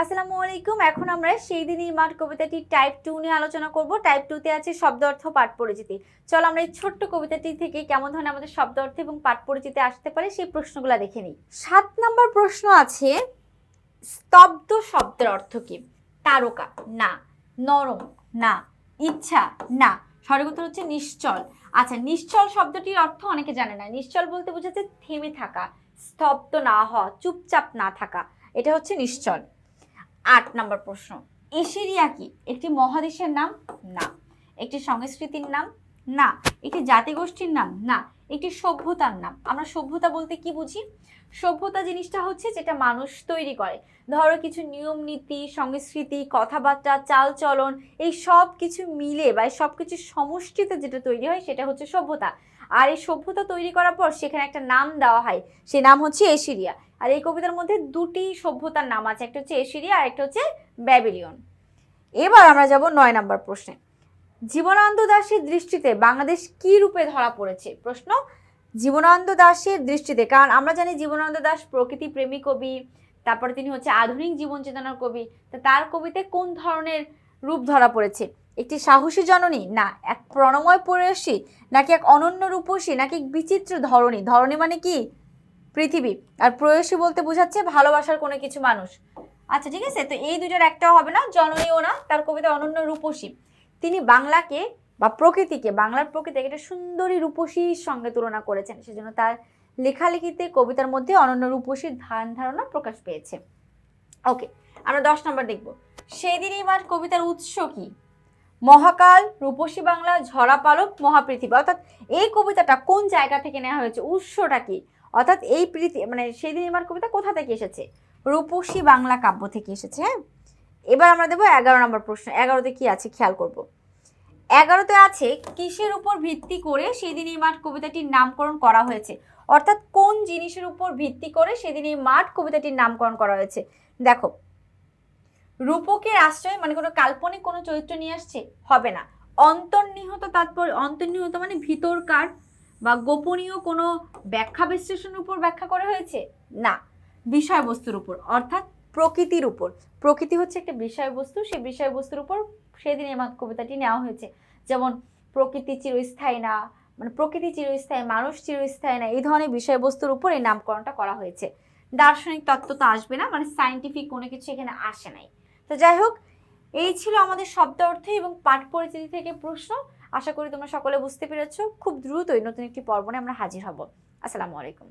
আসসালামু আলাইকুম। এখন আমরা সেই দিনই মাঠ কবিতাটি টাইপ টু নিয়ে আলোচনা করব। টাইপ টুতে আছে শব্দ অর্থ, পাঠ পরিচিতি। চলো আমরা এই ছোট্ট কবিতাটি থেকে কেমন ধরনের আমাদের শব্দ অর্থ এবং পাঠ পরিচিতি আসতে পারে সেই প্রশ্নগুলো দেখে নিই। সাত নম্বর প্রশ্ন আছে, স্তব্ধ শব্দের অর্থ কি? তারকা, না। নরম, না। ইচ্ছা, না। সঠিক উত্তর হচ্ছে নিশ্চল। আচ্ছা নিশ্চল শব্দটির অর্থ অনেকে জানে না। নিশ্চল বলতে বোঝাচ্ছে থেমে থাকা, স্তব্ধ না হওয়া, চুপচাপ না থাকা। এটা হচ্ছে নিশ্চল। আট নম্বর প্রশ্ন। এশিরিয়া কি? একটি মহাদেশের নাম? না। একটি সংস্কৃতির নাম? না। একটি জাতিগোষ্ঠীর নাম? না। একটি সভ্যতার নাম? আমরা সভ্যতা বলতে কি বুঝি? সভ্যতা জিনিসটা হচ্ছে যেটা মানুষ তৈরি করে। ধরো কিছু নিয়ম নীতি, সংস্কৃতি, কথাবার্তা চাল চলন এই সব কিছু মিলে বা এই সব কিছু সমষ্টিতে যেটা তৈরি হয় সেটা হচ্ছে সভ্যতা। আর এই সভ্যতা তৈরি করার পর সেখানে একটা নাম দেওয়া হয়। সেই নাম হচ্ছে এশিরিয়া। আর এই কবিতার মধ্যে দুটি সভ্যতার নাম আছে, একটা হচ্ছে এশিরিয়া আর একটা হচ্ছে ব্যাবিলিয়ন। এবার আমরা যাব নয় নম্বর প্রশ্নে। জীবনানন্দ দাসের দৃষ্টিতে বাংলাদেশ কি রূপে ধরা পড়েছে? প্রশ্ন, জীবনানন্দ দাসের দৃষ্টিতে, কারণ আমরা জানি জীবনানন্দ দাস প্রকৃতি প্রেমী কবি, তারপরে তিনি হচ্ছে আধুনিক জীবন চেতনার কবি, তা তার কবিতে কোন ধরনের রূপ ধরা পড়েছে? একটি সাহসী জননী, না এক প্রণময় পরেশী নাকি এক অনন্য রূপসী, নাকি এক বিচিত্র ধরনী ধরনী মানে কি? পৃথিবী। আর প্রয়সী বলতে বোঝাচ্ছে ভালোবাসার কোনো কিছু মানুষ। আচ্ছা ঠিক আছে? তো এই দুইটার একটাও হবে না, জননীও না, তার কবিতা অনন্য রূপসী। তিনি বাংলাকে বা প্রকৃতিকে, বাংলার প্রকৃতিকে একটা সুন্দরী রূপসীর সঙ্গে তুলনা করেছেন। সেজন্য তার লেখালেখিতে কবিতার মধ্যে অনন্য রূপসীর ধান ধারণা প্রকাশ পেয়েছে। ওকে, আমরা দশ নম্বর দেখব। সেদিনই মাঠ কবিতার উৎস কি? মহাকাল, রূপসী বাংলা, ঝরা পালক, মহাপৃথিবী। অর্থাৎ এই কবিতাটা কোন জায়গা থেকে নেওয়া হয়েছে? উৎসটা কি? অর্থাৎ এই পৃথিবী মানে সেদিন আমার কবিতা কোথা থেকে এসেছে? রূপসী বাংলা কাব্য থেকে এসেছে হ্যাঁ? এবার আমরা দেবো এগারো নম্বর প্রশ্ন। এগারোতে কি আছে? খেয়াল করব। এগারোতে আছে, কিসের উপর ভিত্তি করে সেদিন এই মাঠ কবিতাটির নামকরণ করা হয়েছে? অর্থাৎ কোন জিনিসের উপর ভিত্তি করে সেদিন এই মাঠ কবিতাটির নামকরণ করা হয়েছে? দেখো, রূপকের আশ্রয় মানে কোনো কাল্পনিক কোনো চরিত্র নিয়ে আসছে? হবে না। অন্তর্নিহত তাৎপর্য, অন্তর্নিহিত মানে ভিতরকার বা গোপনীয় কোনো ব্যাখ্যা বিশ্লেষণের উপর ব্যাখ্যা করা হয়েছে? না। বিষয়বস্তুর উপর, অর্থাৎ প্রকৃতির উপর। প্রকৃতি হচ্ছে একটা বিষয়বস্তু, সেই বিষয়বস্তুর উপর সেদিন মাত কবিতাটি নেওয়া হয়েছে। যেমন, প্রকৃতি চিরস্থায়ী না মানে প্রকৃতি চিরস্থায়ী, মানুষ চিরস্থায়ী না, এই ধরনের বিষয়বস্তুর উপর এই নামকরণটা করা হয়েছে। দার্শনিক তত্ত্ব তো আসবে না মানে সাইন্টিফিক কোনো কিছু এখানে আসে নাই। তো যাই হোক, এই ছিল আমাদের শব্দ অর্থ এবং পাঠ পরিচিতি থেকে প্রশ্ন। আশা করি তোমরা সকলে বুঝতে পেরেছ। খুব দ্রুতই নতুন একটি পর্বনে আমরা হাজির হব। আসসালামু আলাইকুম।